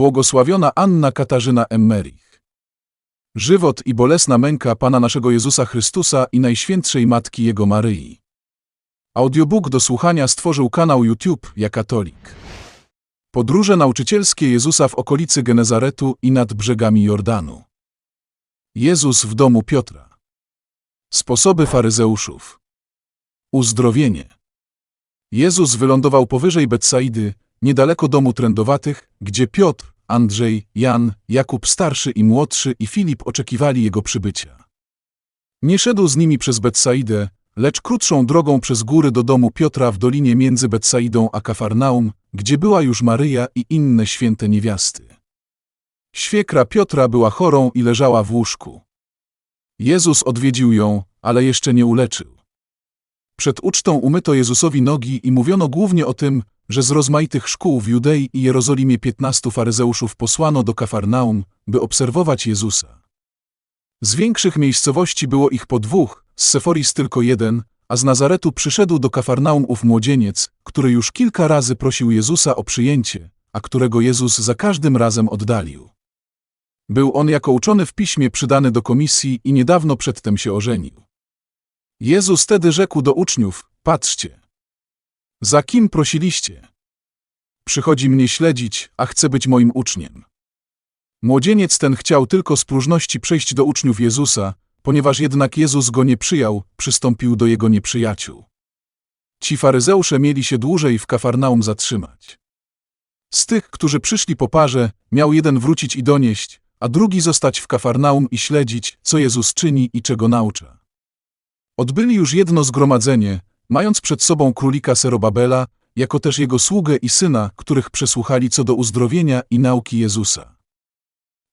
Błogosławiona Anna Katarzyna Emmerich. Żywot i bolesna męka Pana naszego Jezusa Chrystusa i Najświętszej Matki Jego Maryi. Audiobook do słuchania stworzył kanał YouTube Ja Katolik. Podróże nauczycielskie Jezusa w okolicy Genezaretu i nad brzegami Jordanu. Jezus w domu Piotra. Sposoby faryzeuszów. Uzdrowienie. Jezus wylądował powyżej Betsaidy, niedaleko domu trędowatych, gdzie Piotr, Andrzej, Jan, Jakub starszy i młodszy i Filip oczekiwali jego przybycia. Nie szedł z nimi przez Betsaidę, lecz krótszą drogą przez góry do domu Piotra w dolinie między Betsaidą a Kafarnaum, gdzie była już Maryja i inne święte niewiasty. Świekra Piotra była chorą i leżała w łóżku. Jezus odwiedził ją, ale jeszcze nie uleczył. Przed ucztą umyto Jezusowi nogi i mówiono głównie o tym, że z rozmaitych szkół w Judei i Jerozolimie piętnastu faryzeuszów posłano do Kafarnaum, by obserwować Jezusa. Z większych miejscowości było ich po dwóch, z Seforis tylko jeden, a z Nazaretu przyszedł do Kafarnaum ów młodzieniec, który już kilka razy prosił Jezusa o przyjęcie, a którego Jezus za każdym razem oddalił. Był on jako uczony w piśmie przydany do komisji i niedawno przedtem się ożenił. Jezus tedy rzekł do uczniów, patrzcie. Za kim prosiliście? Przychodzi mnie śledzić, a chce być moim uczniem. Młodzieniec ten chciał tylko z próżności przejść do uczniów Jezusa, ponieważ jednak Jezus go nie przyjął, przystąpił do jego nieprzyjaciół. Ci faryzeusze mieli się dłużej w Kafarnaum zatrzymać. Z tych, którzy przyszli po parze, miał jeden wrócić i donieść, a drugi zostać w Kafarnaum i śledzić, co Jezus czyni i czego naucza. Odbyli już jedno zgromadzenie, mając przed sobą królika Serobabela, jako też jego sługę i syna, których przesłuchali co do uzdrowienia i nauki Jezusa.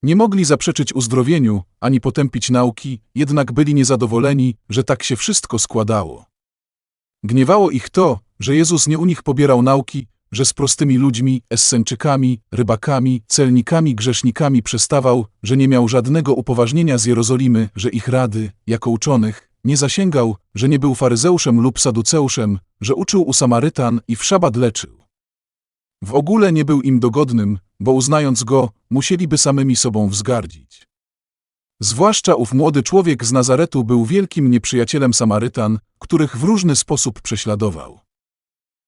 Nie mogli zaprzeczyć uzdrowieniu, ani potępić nauki, jednak byli niezadowoleni, że tak się wszystko składało. Gniewało ich to, że Jezus nie u nich pobierał nauki, że z prostymi ludźmi, esseńczykami, rybakami, celnikami, grzesznikami przestawał, że nie miał żadnego upoważnienia z Jerozolimy, że ich rady, jako uczonych, nie zasięgał, że nie był faryzeuszem lub saduceuszem, że uczył u Samarytan i w szabat leczył. W ogóle nie był im dogodnym, bo uznając go, musieliby samymi sobą wzgardzić. Zwłaszcza ów młody człowiek z Nazaretu był wielkim nieprzyjacielem Samarytan, których w różny sposób prześladował.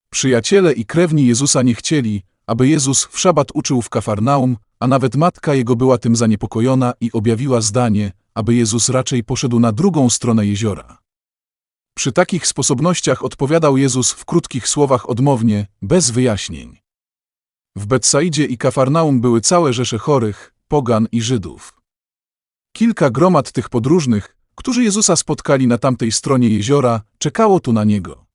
Przyjaciele i krewni Jezusa nie chcieli, aby Jezus w szabat uczył w Kafarnaum, a nawet matka jego była tym zaniepokojona i objawiła zdanie, aby Jezus raczej poszedł na drugą stronę jeziora. Przy takich sposobnościach odpowiadał Jezus w krótkich słowach odmownie, bez wyjaśnień. W Betsaidzie i Kafarnaum były całe rzesze chorych, pogan i Żydów. Kilka gromad tych podróżnych, którzy Jezusa spotkali na tamtej stronie jeziora, czekało tu na Niego.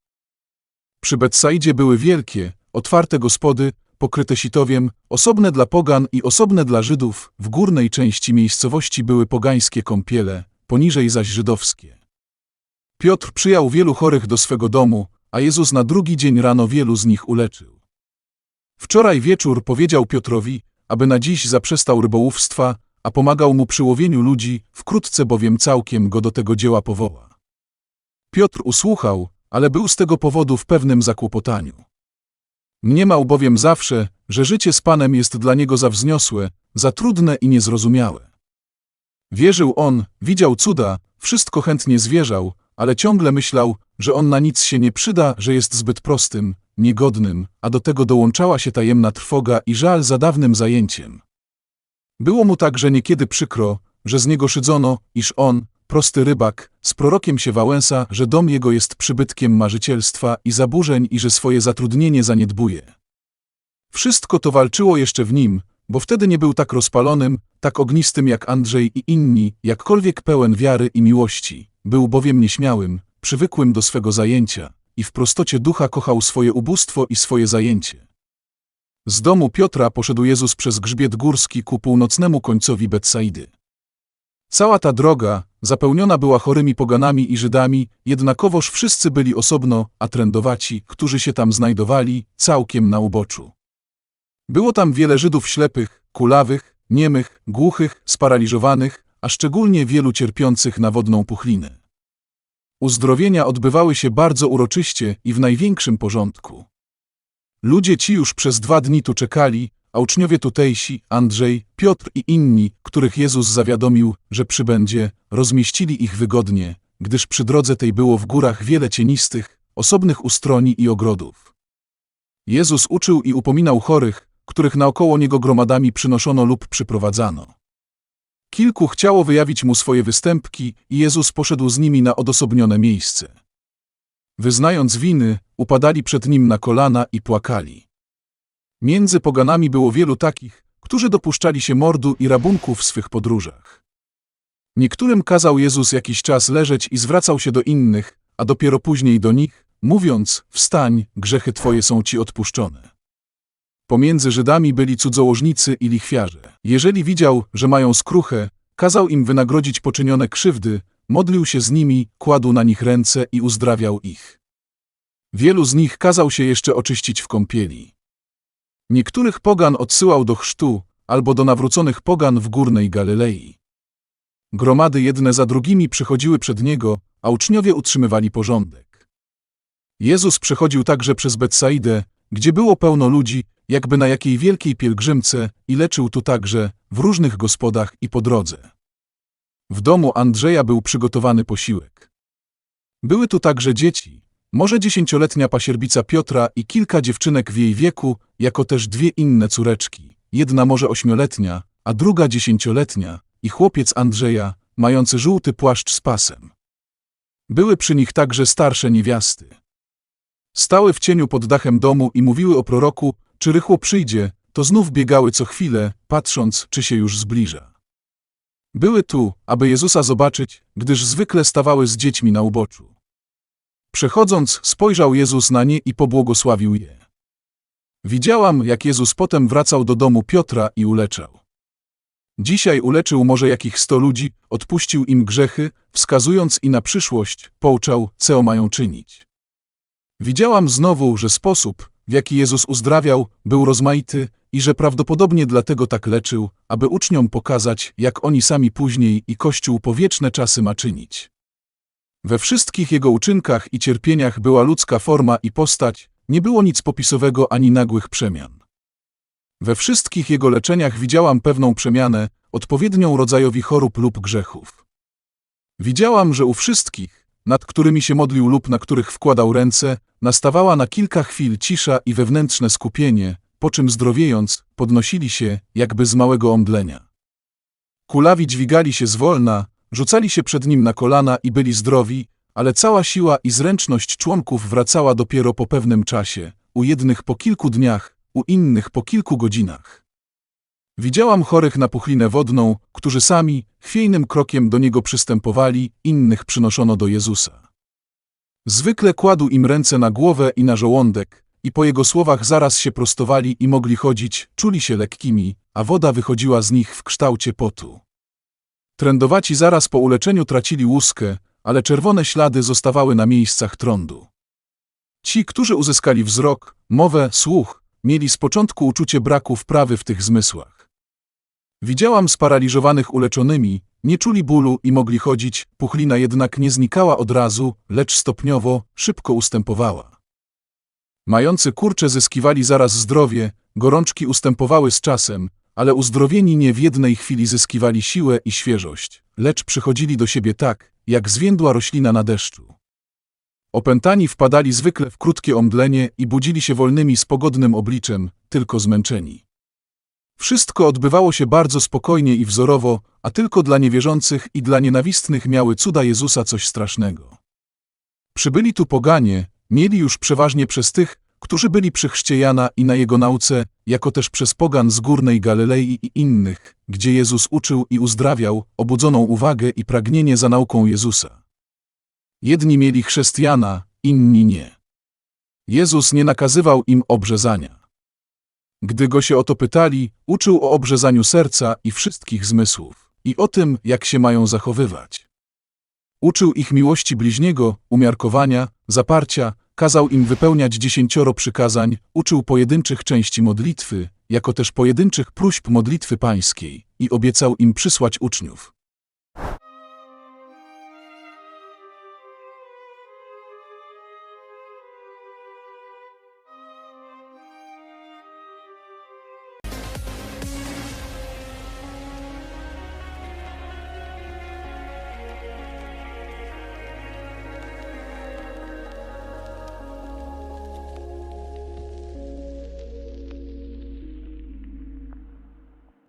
Przy Betsaidzie były wielkie, otwarte gospody, pokryte sitowiem, osobne dla pogan i osobne dla Żydów, w górnej części miejscowości były pogańskie kąpiele, poniżej zaś żydowskie. Piotr przyjął wielu chorych do swego domu, a Jezus na drugi dzień rano wielu z nich uleczył. Wczoraj wieczór powiedział Piotrowi, aby na dziś zaprzestał rybołówstwa, a pomagał mu przy łowieniu ludzi, wkrótce bowiem całkiem go do tego dzieła powoła. Piotr usłuchał, ale był z tego powodu w pewnym zakłopotaniu. Mniemał bowiem zawsze, że życie z Panem jest dla niego za wzniosłe, za trudne i niezrozumiałe. Wierzył on, widział cuda, wszystko chętnie zwierzał, ale ciągle myślał, że on na nic się nie przyda, że jest zbyt prostym, niegodnym, a do tego dołączała się tajemna trwoga i żal za dawnym zajęciem. Było mu także niekiedy przykro, że z niego szydzono, iż on, prosty rybak, z prorokiem się Wałęsa, że dom jego jest przybytkiem marzycielstwa i zaburzeń i że swoje zatrudnienie zaniedbuje. Wszystko to walczyło jeszcze w nim, bo wtedy nie był tak rozpalonym, tak ognistym jak Andrzej i inni, jakkolwiek pełen wiary i miłości. Był bowiem nieśmiałym, przywykłym do swego zajęcia i w prostocie ducha kochał swoje ubóstwo i swoje zajęcie. Z domu Piotra poszedł Jezus przez grzbiet górski ku północnemu końcowi Betsaidy. Cała ta droga zapełniona była chorymi poganami i Żydami, jednakowoż wszyscy byli osobno, a trędowaci, którzy się tam znajdowali, całkiem na uboczu. Było tam wiele Żydów ślepych, kulawych, niemych, głuchych, sparaliżowanych, a szczególnie wielu cierpiących na wodną puchlinę. Uzdrowienia odbywały się bardzo uroczyście i w największym porządku. Ludzie ci już przez dwa dni tu czekali, a uczniowie tutejsi, Andrzej, Piotr i inni, których Jezus zawiadomił, że przybędzie, rozmieścili ich wygodnie, gdyż przy drodze tej było w górach wiele cienistych, osobnych ustroni i ogrodów. Jezus uczył i upominał chorych, których naokoło niego gromadami przynoszono lub przyprowadzano. Kilku chciało wyjawić mu swoje występki i Jezus poszedł z nimi na odosobnione miejsce. Wyznając winy, upadali przed nim na kolana i płakali. Między poganami było wielu takich, którzy dopuszczali się mordu i rabunku w swych podróżach. Niektórym kazał Jezus jakiś czas leżeć i zwracał się do innych, a dopiero później do nich, mówiąc: Wstań, grzechy twoje są ci odpuszczone. Pomiędzy Żydami byli cudzołożnicy i lichwiarze. Jeżeli widział, że mają skruchę, kazał im wynagrodzić poczynione krzywdy, modlił się z nimi, kładł na nich ręce i uzdrawiał ich. Wielu z nich kazał się jeszcze oczyścić w kąpieli. Niektórych pogan odsyłał do chrztu, albo do nawróconych pogan w górnej Galilei. Gromady jedne za drugimi przychodziły przed niego, a uczniowie utrzymywali porządek. Jezus przechodził także przez Betsaidę, gdzie było pełno ludzi, jakby na jakiej wielkiej pielgrzymce, i leczył tu także, w różnych gospodach i po drodze. W domu Andrzeja był przygotowany posiłek. Były tu także dzieci, może dziesięcioletnia pasierbica Piotra i kilka dziewczynek w jej wieku, jako też dwie inne córeczki, jedna może ośmioletnia, a druga dziesięcioletnia, i chłopiec Andrzeja, mający żółty płaszcz z pasem. Były przy nich także starsze niewiasty. Stały w cieniu pod dachem domu i mówiły o proroku, czy rychło przyjdzie, to znów biegały co chwilę, patrząc, czy się już zbliża. Były tu, aby Jezusa zobaczyć, gdyż zwykle stawały z dziećmi na uboczu. Przechodząc, spojrzał Jezus na nie i pobłogosławił je. Widziałam, jak Jezus potem wracał do domu Piotra i uleczał. Dzisiaj uleczył może jakich sto ludzi, odpuścił im grzechy, wskazując i na przyszłość, pouczał, co mają czynić. Widziałam znowu, że sposób, w jaki Jezus uzdrawiał, był rozmaity i że prawdopodobnie dlatego tak leczył, aby uczniom pokazać, jak oni sami później i Kościół po wieczne czasy ma czynić. We wszystkich jego uczynkach i cierpieniach była ludzka forma i postać, nie było nic popisowego ani nagłych przemian. We wszystkich jego leczeniach widziałam pewną przemianę, odpowiednią rodzajowi chorób lub grzechów. Widziałam, że u wszystkich, nad którymi się modlił lub na których wkładał ręce, nastawała na kilka chwil cisza i wewnętrzne skupienie, po czym zdrowiejąc, podnosili się, jakby z małego omdlenia. Kulawi dźwigali się zwolna, rzucali się przed nim na kolana i byli zdrowi, ale cała siła i zręczność członków wracała dopiero po pewnym czasie, u jednych po kilku dniach, u innych po kilku godzinach. Widziałam chorych na puchlinę wodną, którzy sami, chwiejnym krokiem do niego przystępowali, innych przynoszono do Jezusa. Zwykle kładł im ręce na głowę i na żołądek, i po jego słowach zaraz się prostowali i mogli chodzić, czuli się lekkimi, a woda wychodziła z nich w kształcie potu. Trędowaci zaraz po uleczeniu tracili łuskę, ale czerwone ślady zostawały na miejscach trądu. Ci, którzy uzyskali wzrok, mowę, słuch, mieli z początku uczucie braku wprawy w tych zmysłach. Widziałam sparaliżowanych uleczonymi, nie czuli bólu i mogli chodzić, puchlina jednak nie znikała od razu, lecz stopniowo, szybko ustępowała. Mający kurcze zyskiwali zaraz zdrowie, gorączki ustępowały z czasem, ale uzdrowieni nie w jednej chwili zyskiwali siłę i świeżość, lecz przychodzili do siebie tak, jak zwiędła roślina na deszczu. Opętani wpadali zwykle w krótkie omdlenie i budzili się wolnymi z pogodnym obliczem, tylko zmęczeni. Wszystko odbywało się bardzo spokojnie i wzorowo, a tylko dla niewierzących i dla nienawistnych miały cuda Jezusa coś strasznego. Przybyli tu poganie, mieli już przeważnie przez tych, którzy byli przy chrzcie Jana i na jego nauce, jako też przez pogan z górnej Galilei i innych, gdzie Jezus uczył i uzdrawiał, obudzoną uwagę i pragnienie za nauką Jezusa. Jedni mieli chrzest Jana, inni nie. Jezus nie nakazywał im obrzezania. Gdy go się o to pytali, uczył o obrzezaniu serca i wszystkich zmysłów, i o tym, jak się mają zachowywać. Uczył ich miłości bliźniego, umiarkowania, zaparcia, kazał im wypełniać dziesięcioro przykazań, uczył pojedynczych części modlitwy, jako też pojedynczych próśb modlitwy pańskiej i obiecał im przysłać uczniów.